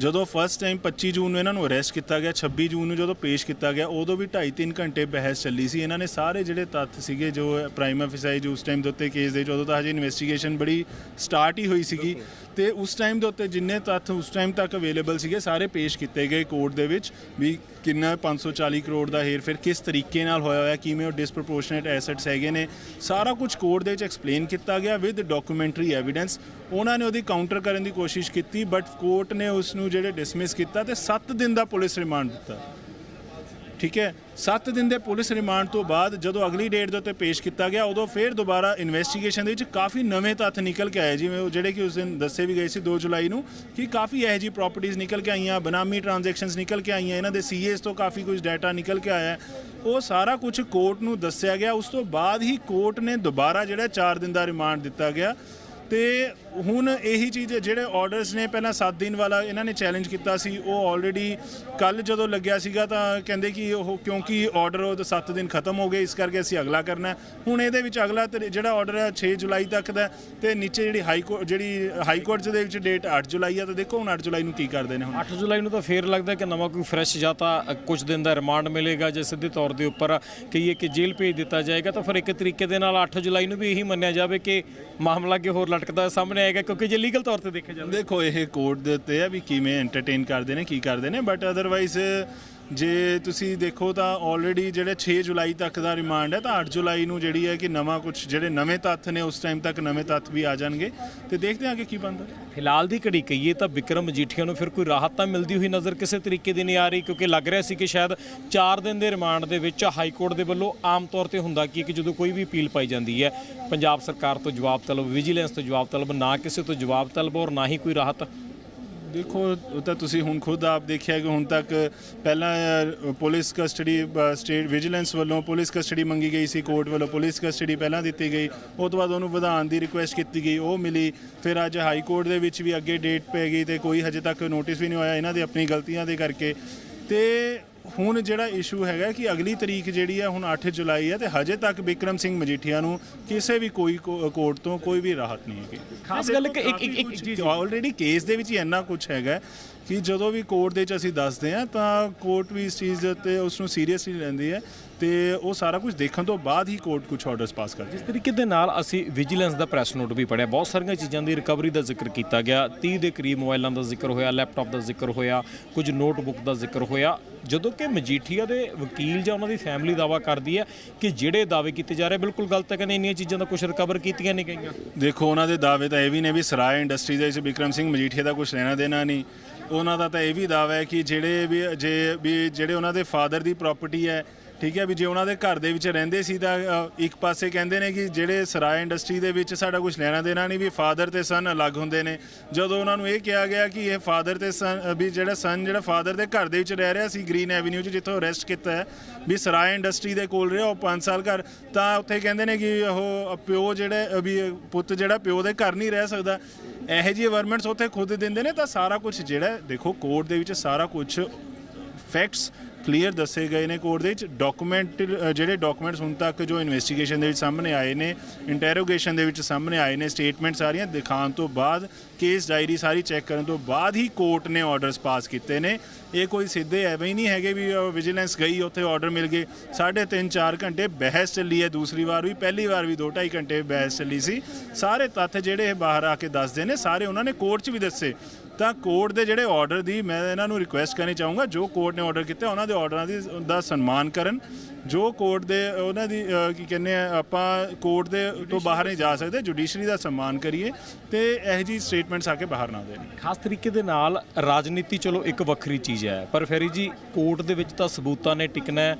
ਜਦੋਂ ਫਸਟ ਟਾਈਮ 25 ਜੂਨ ਨੂੰ ਇਹਨਾਂ ਨੂੰ ਅਰੈਸਟ ਕੀਤਾ ਗਿਆ 26 ਜੂਨ ਨੂੰ ਜਦੋਂ ਪੇਸ਼ ਕੀਤਾ ਗਿਆ ਉਦੋਂ ਵੀ 2.5-3 ਘੰਟੇ ਬਹਿਸ ਚੱਲੀ ਸੀ। ਇਹਨਾਂ ਨੇ ਸਾਰੇ ਜਿਹੜੇ ਤੱਥ ਸੀਗੇ ਜੋ ਪ੍ਰਾਈਮ ਅਫੀਸਾਈ ਜੋ ਉਸ ਟਾਈਮ ਦੇ ਉੱਤੇ ਕੇਸ ਦੇ ਜਦੋਂ ਤਾਂ ਹਜੇ ਇਨਵੈਸਟੀਗੇਸ਼ਨ ਬੜੀ ਸਟਾਰਟ ਹੀ ਹੋਈ ਸੀਗੀ। ਤੇ ਉਸ ਟਾਈਮ ਦੇ ਉੱਤੇ ਜਿੰਨੇ ਤੱਥ ਉਸ ਟਾਈਮ ਤੱਕ ਅਵੇਲੇਬਲ ਸੀਗੇ ਸਾਰੇ ਪੇਸ਼ ਕੀਤੇ ਗਏ ਕੋਰਟ ਦੇ ਵਿੱਚ ਵੀ ਕਿੰਨਾ 540 ਕਰੋੜ ਦਾ ਹੇਰ ਫਿਰ ਕਿਸ ਤਰੀਕੇ ਨਾਲ ਹੋਇਆ ਹੋਇਆ ਕਿਵੇਂ ਉਹ ਡਿਸਪ੍ਰੋਪੋਰਸ਼ਨੇਟ ਐਸੈਟਸ ਹੈਗੇ ਨੇ ਸਾਰਾ ਕੁਝ ਕੋਰਟ ਦੇ ਵਿੱਚ ਐਕਸਪਲੇਨ ਕੀਤਾ ਗਿਆ ਵਿਦ ਡਾਕੂਮੈਂਟਰੀ ਐਵੀਡੈਂਸ ਉਹਨਾਂ ਨੇ ਉਹਦੀ ਕਾਊਂਟਰ ਕਰਨ ਦੀ ਕੋਸ਼ਿਸ਼ ਕੀਤੀ ਬਟ ਕੋਰਟ ਨੇ ਉਸ ਨੂੰ ਜਿਹੜੇ ਡਿਸਮਿਸ ਕੀਤਾ ਤੇ 7 ਦਿਨ ਦਾ ਪੁਲਿਸ ਰਿਮਾਂਡ ਦਿੱਤਾ। ਠੀਕ ਹੈ? 7 ਦਿਨ ਦੇ ਪੁਲਿਸ ਰਿਮਾਂਡ ਤੋਂ ਬਾਅਦ ਜਦੋਂ ਅਗਲੀ ਡੇਟ ਦੇ ਉੱਤੇ ਪੇਸ਼ ਕੀਤਾ ਗਿਆ, ਉਦੋਂ ਫਿਰ ਦੁਬਾਰਾ ਇਨਵੈਸਟੀਗੇਸ਼ਨ ਦੇ ਵਿੱਚ ਕਾਫੀ ਨਵੇਂ ਤੱਥ ਨਿਕਲ ਕੇ ਆਏ। ਜਿਵੇਂ ਉਹ ਜਿਹੜੇ ਕਿ ਉਸ ਦਿਨ ਦੱਸੇ ਵੀ ਗਏ ਸੀ 2 ਜੁਲਾਈ ਨੂੰ ਕਿ ਕਾਫੀ ਇਹੋ ਜਿਹੀ ਪ੍ਰਾਪਰਟੀਆਂ ਨਿਕਲ ਕੇ ਆਈਆਂ, ਬਨਾਮੀ ਟ੍ਰਾਂਜੈਕਸ਼ਨਸ ਨਿਕਲ ਕੇ ਆਈਆਂ। ਇਹਨਾਂ ਦੇ ਸੀਏਸ ਤੋਂ ਕਾਫੀ ਕੁਝ ਡਾਟਾ ਨਿਕਲ ਕੇ ਆਇਆ। ਉਹ ਸਾਰਾ ਕੁਝ ਕੋਰਟ ਨੂੰ ਦੱਸਿਆ ਗਿਆ। ਉਸ ਤੋਂ ਬਾਅਦ ਹੀ ਕੋਰਟ ਨੇ ਦੁਬਾਰਾ ਜਿਹੜਾ 4 ਦਿਨ ਦਾ ਰਿਮਾਂਡ ਦਿੱਤਾ ਗਿਆ। ਤੇ ਹੁਣ ਇਹੀ ਚੀਜ਼ ਹੈ, ਜਿਹੜੇ ਆਰਡਰਸ ਨੇ ਪਹਿਲਾਂ 7 ਦਿਨ ਵਾਲਾ ਇਹਨਾਂ ਨੇ ਚੈਲੰਜ ਕੀਤਾ ਸੀ ਉਹ ਆਲਰੇਡੀ ਕੱਲ ਜਦੋਂ ਲੱਗਿਆ ਸੀਗਾ ਤਾਂ ਕਹਿੰਦੇ ਕਿ ਉਹ ਕਿਉਂਕਿ ਆਰਡਰ ਉਹ ਤਾਂ 7 ਦਿਨ ਖਤਮ ਹੋ ਗਏ ਇਸ ਕਰਕੇ ਅਸੀਂ ਅਗਲਾ ਕਰਨਾ ਹੁਣ ਇਹਦੇ ਵਿੱਚ ਅਗਲਾ ਤੇ ਜਿਹੜਾ ਆਰਡਰ ਹੈ 6 ਜੁਲਾਈ ਤੱਕ ਦਾ ਹੈ ਤੇ ਨੀਚੇ ਜਿਹੜੀ ਹਾਈ ਕੋਰਟ ਜਿਹੜੀ ਹਾਈ ਕੋਰਟ ਦੇ ਵਿੱਚ ਡੇਟ 8 ਜੁਲਾਈ ਆ ਤਾਂ ਦੇਖੋ ਹੁਣ 8 ਜੁਲਾਈ ਨੂੰ ਕੀ ਕਰਦੇ ਨੇ ਹੁਣ। 8 ਜੁਲਾਈ ਨੂੰ ਤਾਂ ਫੇਰ ਲੱਗਦਾ ਕਿ ਨਵਾਂ ਕੋਈ ਫਰੈਸ਼ ਜਾਂ ਤਾਂ ਅ, ਕੁਝ ਦਿਨ ਦਾ ਰਿਮਾਂਡ ਮਿਲੇਗਾ ਜੇ ਸਿੱਧੇ ਤੌਰ ਦੇ ਉੱਪਰ ਕਹੀਏ ਕਿ ਜੇਲ੍ਹ ਭੇਜ ਦਿੱਤਾ ਜਾਏਗਾ ਤਾਂ ਫਿਰ ਇੱਕ ਤਰੀਕੇ ਦੇ ਨਾਲ 8 ਜੁਲਾਈ ਨੂੰ ਵੀ ਇਹੀ ਮੰਨਿਆ ਜਾਵੇ ਕਿ ਮਾਮਲਾ ਅੱਗੇ ਹੋਰ ਲਟਕਦਾ ਸਾਹਮਣੇ ਆਏਗਾ ਕਿਉਂਕਿ ਜੇ ਲੀਗਲ ਤੌਰ ਤੇ ਦੇਖਿਆ ਜਾਵੇ। ਦੇਖੋ, ਇਹ ਕੋਰਟ ਦੇ ਉੱਤੇ ਆ ਵੀ ਕਿਵੇਂ ਐਂਟਰਟੇਨ ਕਰਦੇ ਨੇ, ਕੀ ਕਰਦੇ ਨੇ ਬਟ ਅਦਰਵਾਈਜ਼ ਜੇ ਤੁਸੀਂ ਦੇਖੋ ਤਾਂ ਆਲਰੇਡੀ ਜਿਹੜੇ 6 ਜੁਲਾਈ ਤੱਕ ਦਾ ਰਿਮਾਂਡ ਹੈ ਤਾਂ 8 ਜੁਲਾਈ ਨੂੰ ਜਿਹੜੀ ਹੈ ਕਿ ਨਵਾਂ ਕੁਝ ਜਿਹੜੇ ਨਵੇਂ ਤੱਥ ਨੇ ਉਸ ਟਾਈਮ ਤੱਕ ਨਵੇਂ ਤੱਥ ਵੀ ਆ ਜਾਣਗੇ। ਤੇ ਦੇਖਦੇ ਹਾਂ ਕਿ ਕੀ ਬਣਦਾ। ਫਿਲਹਾਲ ਦੀ ਘੜੀ ਕਹੀਏ ਤਾਂ ਵਿਕਰਮ ਮਜੀਠੀਆ ਨੂੰ ਫਿਰ ਕੋਈ ਰਾਹਤ ਤਾਂ ਮਿਲਦੀ ਹੋਈ ਨਜ਼ਰ ਕਿਸੇ ਤਰੀਕੇ ਦੀ ਨਹੀਂ ਆ ਰਹੀ, ਕਿਉਂਕਿ ਲੱਗ ਰਿਹਾ ਸੀ ਕਿ ਸ਼ਾਇਦ 4 ਦਿਨ ਦੇ ਰਿਮਾਂਡ ਦੇ ਵਿੱਚ ਹਾਈ ਕੋਰਟ ਦੇ ਵੱਲੋਂ ਆਮ ਤੌਰ ਤੇ ਹੁੰਦਾ ਕੀ ਹੈ ਕਿ ਜਦੋਂ ਕੋਈ ਵੀ ਅਪੀਲ ਪਾਈ ਜਾਂਦੀ ਹੈ, ਪੰਜਾਬ ਸਰਕਾਰ ਤੋਂ ਜਵਾਬ ਤਲਬ ਵਿਜੀਲੈਂਸ ਤੋਂ ਜਵਾਬ ਤਲਬ, ਨਾ ਕਿਸੇ ਤੋਂ ਜਵਾਬ ਤਲਬ ਔਰ ਨਾ ਹੀ ਕੋਈ ਰਾਹਤ ਦੇਖੋ ਉਹ ਤਾਂ ਤੁਸੀਂ ਹੁਣ ਖੁਦ ਆਪ ਦੇਖਿਆ ਕਿ ਹੁਣ ਤੱਕ ਪਹਿਲਾਂ ਅ, ਪੁਲਿਸ ਕਸਟਡੀ ਸਟੇਟ ਵਿਜੀਲੈਂਸ ਵੱਲੋਂ ਪੁਲਿਸ ਕਸਟਡੀ ਮੰਗੀ ਗਈ ਸੀ ਕੋਰਟ ਵੱਲੋਂ ਪੁਲਿਸ ਕਸਟਡੀ ਪਹਿਲਾਂ ਦਿੱਤੀ ਗਈ। ਉਹ ਤੋਂ ਬਾਅਦ ਉਹਨੂੰ ਵਧਾਉਣ ਦੀ ਰਿਕੁਐਸਟ ਕੀਤੀ ਗਈ ਉਹ ਮਿਲੀ। ਫਿਰ ਅੱਜ ਹਾਈ ਕੋਰਟ ਦੇ ਵਿੱਚ ਵੀ ਅੱਗੇ ਡੇਟ ਪੈ ਗਈ ਤੇ ਕੋਈ ਹਜੇ ਤੱਕ ਨੋਟਿਸ ਵੀ ਨਹੀਂ ਹੋਇਆ ਇਹਨਾਂ ਦੀ ਆਪਣੀ ਗਲਤੀਆਂ ਦੇ ਕਰਕੇ। ਤੇ ਹੁਣ ਜਿਹੜਾ ਇਸ਼ੂ ਹੈਗਾ ਕਿ ਅਗਲੀ ਤਰੀਕ ਜਿਹੜੀ ਹੈ ਹੁਣ 8 ਜੁਲਾਈ ਹੈ ਤੇ ਹਜੇ ਤੱਕ ਵਿਕਰਮ ਸਿੰਘ ਮਜੀਠੀਆ ਨੂੰ ਕਿਸੇ ਵੀ ਕੋਈ ਕੋਰਟ ਤੋਂ ਕੋਈ ਵੀ ਰਾਹਤ ਨਹੀਂ ਹੈਗੀ। ਖਾਸ ਗੱਲ ਕਿ ਇੱਕ- ਇੱਕ- ਆਲਰੇਡੀ ਕੇਸ ਦੇ ਵਿੱਚ ਹੀ ਇੰਨਾ ਕੁਝ ਹੈਗਾ ਕਿ ਜਦੋਂ ਵੀ ਕੋਰਟ ਦੇ ਵਿੱਚ ਅਸੀਂ ਦੱਸਦੇ ਹਾਂ ਤਾਂ ਕੋਰਟ ਵੀ ਇਸ ਚੀਜ਼ ਉੱਤੇ ਉਸ ਨੂੰ ਸੀਰੀਅਸਲੀ ਲੈਂਦੀ ਹੈ। ਤੇ ਉਹ ਸਾਰਾ ਕੁਝ ਦੇਖਣ ਤੋਂ ਬਾਅਦ ਹੀ ਕੋਰਟ ਕੁਝ ਆਰਡਰਸ ਪਾਸ ਕਰਦੀ ਇਸ ਤਰੀਕੇ ਦੇ ਨਾਲ ਅਸੀਂ ਵਿਜੀਲੈਂਸ ਦਾ ਪ੍ਰੈਸ ਨੋਟ ਵੀ ਪੜਿਆ ਬਹੁਤ ਸਾਰੀਆਂ ਚੀਜ਼ਾਂ ਦੀ ਰਿਕਵਰੀ ਦਾ ਜ਼ਿਕਰ ਕੀਤਾ ਗਿਆ। 30 ਦੇ ਕਰੀਬ ਮੋਬਾਈਲਾਂ ਦਾ ਜ਼ਿਕਰ ਹੋਇਆ ਲੈਪਟਾਪ ਦਾ ਜ਼ਿਕਰ ਹੋਇਆ ਕੁਝ ਨੋਟਬੁੱਕ ਦਾ ਜ਼ਿਕਰ ਹੋਇਆ। ਜਦੋਂ ਕਿ ਮਜੀਠੀਆ ਦੇ ਵਕੀਲ ਜਾਂ ਉਹਨਾਂ ਦੀ ਫੈਮਿਲੀ ਦਾਵਾ ਕਰਦੀ ਹੈ ਕਿ ਜਿਹੜੇ ਦਾਅਵੇ ਕੀਤੇ ਜਾ ਰਹੇ ਬਿਲਕੁਲ ਗਲਤ ਹੈ ਕਹਿੰਦੇ ਇੰਨੀਆਂ ਚੀਜ਼ਾਂ ਦਾ ਕੁਝ ਰਿਕਵਰ ਕੀਤੀਆਂ ਨਹੀਂ ਗਈਆਂ। ਦੇਖੋ ਉਹਨਾਂ ਦੇ ਦਾਅਵੇ ਤਾਂ ਇਹ ਵੀ ਨੇ ਵੀ ਸਰਾਏ ਇੰਡਸਟਰੀ ਦੇ ਵਿੱਚ ਵਿਕਰਮ ਸਿੰਘ ਮਜੀਠੀਆ ਦਾ ਕੁਝ ਲੈਣਾ ਦੇਣਾ ਨਹੀਂ। ਉਹਨਾਂ ਦਾ ਤਾਂ ਇਹ ਵੀ ਦਾਅਵਾ ਹੈ ਕਿ ਜਿਹੜੇ ਵੀ ਜੇ ਵੀ ਜਿਹੜੇ ਉਹਨਾਂ ਦੇ ਫਾਦਰ ਦੀ ਪ੍ਰਾਪਰਟੀ ਹੈ ਠੀਕ ਹੈ ਵੀ ਜੇ ਉਹਨਾਂ ਦੇ ਘਰ ਦੇ ਵਿੱਚ ਰਹਿੰਦੇ ਸੀ ਤਾਂ ਇੱਕ ਪਾਸੇ ਕਹਿੰਦੇ ਨੇ ਕਿ ਜਿਹੜੇ ਸਰਾਏ ਇੰਡਸਟਰੀ ਦੇ ਵਿੱਚ ਸਾਡਾ ਕੁਝ ਲੈਣਾ ਦੇਣਾ ਨਹੀਂ, ਵੀ ਫਾਦਰ ਤੇ ਸਨ ਅਲੱਗ ਹੁੰਦੇ ਨੇ। ਜਦੋਂ ਉਹਨਾਂ ਨੂੰ ਇਹ ਕਿਹਾ ਗਿਆ ਕਿ ਇਹ ਫਾਦਰ ਤੇ ਸਨ ਵੀ ਜਿਹੜਾ ਸਨ ਜਿਹੜਾ ਫਾਦਰ ਦੇ ਘਰ ਦੇ ਵਿੱਚ ਰਹਿ ਰਿਹਾ ਸੀ ਗ੍ਰੀਨ ਐਵਨਿਊ 'ਚ, ਜਿੱਥੋਂ ਅਰੈਸਟ ਕੀਤਾ ਹੈ, ਵੀ ਸਰਾਏ ਇੰਡਸਟਰੀ ਦੇ ਕੋਲ ਰਿਹਾ ਉਹ 5 ਸਾਲ ਘਰ, ਤਾਂ ਉੱਥੇ ਕਹਿੰਦੇ ਨੇ ਕਿ ਉਹ ਪਿਓ ਜਿਹੜੇ ਵੀ ਪੁੱਤ ਜਿਹੜਾ ਪਿਓ ਦੇ ਘਰ ਨਹੀਂ ਰਹਿ ਸਕਦਾ। ਇਹੋ ਜਿਹੇ ਵਰਮੈਂਟਸ ਉੱਥੇ ਖੁਦ ਦਿੰਦੇ ਨੇ, ਤਾਂ ਸਾਰਾ ਕੁਝ ਜਿਹੜਾ, ਦੇਖੋ ਕੋਰਟ ਦੇ ਵਿੱਚ ਸਾਰਾ ਕੁਝ ਫੈਕਟਸ ਕਲੀਅਰ ਦੱਸੇ ਗਏ ਨੇ ਕੋਰਟ ਦੇ ਵਿੱਚ। ਡਾਕੂਮੈਂਟ ਜਿਹੜੇ ਡਾਕੂਮੈਂਟਸ ਹੁਣ ਤੱਕ ਜੋ ਇਨਵੈਸਟੀਗੇਸ਼ਨ ਦੇ ਵਿੱਚ ਸਾਹਮਣੇ ਆਏ ਨੇ ਇੰਟਰੋਗੇਸ਼ਨ ਦੇ ਵਿੱਚ ਸਾਹਮਣੇ ਆਏ ਨੇ ਸਟੇਟਮੈਂਟ ਸਾਰੀਆਂ ਦਿਖਾਉਣ ਤੋਂ ਬਾਅਦ ਕੇਸ ਡਾਇਰੀ ਸਾਰੀ ਚੈੱਕ ਕਰਨ ਤੋਂ ਬਾਅਦ ਹੀ ਕੋਰਟ ਨੇ ਆਰਡਰਸ ਪਾਸ ਕੀਤੇ ਨੇ। ਇਹ ਕੋਈ ਸਿੱਧੇ ਐਵੇਂ ਹੀ ਨਹੀਂ ਹੈਗੇ ਵੀ ਵਿਜੀਲੈਂਸ ਗਈ, ਉੱਥੇ ਆਰਡਰ ਮਿਲ ਗਏ। ਸਾਢੇ ਤਿੰਨ 4 ਘੰਟੇ ਬਹਿਸ ਚੱਲੀ ਹੈ, ਦੂਸਰੀ ਵਾਰ ਵੀ, ਪਹਿਲੀ ਵਾਰ ਵੀ 2.5 ਘੰਟੇ ਬਹਿਸ ਚੱਲੀ ਸੀ। ਸਾਰੇ ਤੱਥ ਜਿਹੜੇ ਇਹ ਬਾਹਰ ਆ ਕੇ ਦੱਸਦੇ ਨੇ, ਸਾਰੇ ਉਹਨਾਂ ਨੇ ਕੋਰਟ 'ਚ ਵੀ ਦੱਸੇ। ਤਾਂ ਕੋਰਟ ਦੇ ਜਿਹੜੇ ਆਰਡਰ ਦੀ ਮੈਂ ਇਹਨਾਂ ਨੂੰ ਰਿਕੁਐਸਟ ਕਰਨੀ ਚਾਹੂੰਗਾ, ਜੋ ਕੋਰਟ ਨੇ ਆਰਡਰ ਕੀਤਾ, ਉਹਨਾਂ ਦੇ ਆਰਡਰਾਂ ਦੀ ਦਾ ਸਨਮਾਨ ਕਰਨ। ਜੋ ਕੋਰਟ ਦੇ, ਉਹਨਾਂ ਦੀ ਕੀ ਕਹਿੰਦੇ ਆ, ਆਪਾਂ ਕੋਰਟ ਦੇ ਤੋਂ ਬਾਹਰ ਨਹੀਂ ਜਾ ਸਕਦੇ, ਜੁਡੀਸ਼ਰੀ ਦਾ ਸਨਮਾਨ ਕਰੀਏ ਤੇ ਇਹੋ ਜਿਹੀ ਸਟੇਟਮੈਂਟਸ ਆ ਕੇ ਬਾਹਰ ਨਾ ਦੇਣ। ਖਾਸ ਤਰੀਕੇ ਦੇ ਨਾਲ ਰਾਜਨੀਤੀ ਚਲੋ ਇੱਕ ਵੱਖਰੀ ਚੀਜ਼ ਹੈ, ਪਰ ਫੇਰੀ ਜੀ ਕੋਰਟ ਦੇ ਵਿੱਚ ਤਾਂ ਸਬੂਤਾਂ ਨੇ ਟਿਕਣਾ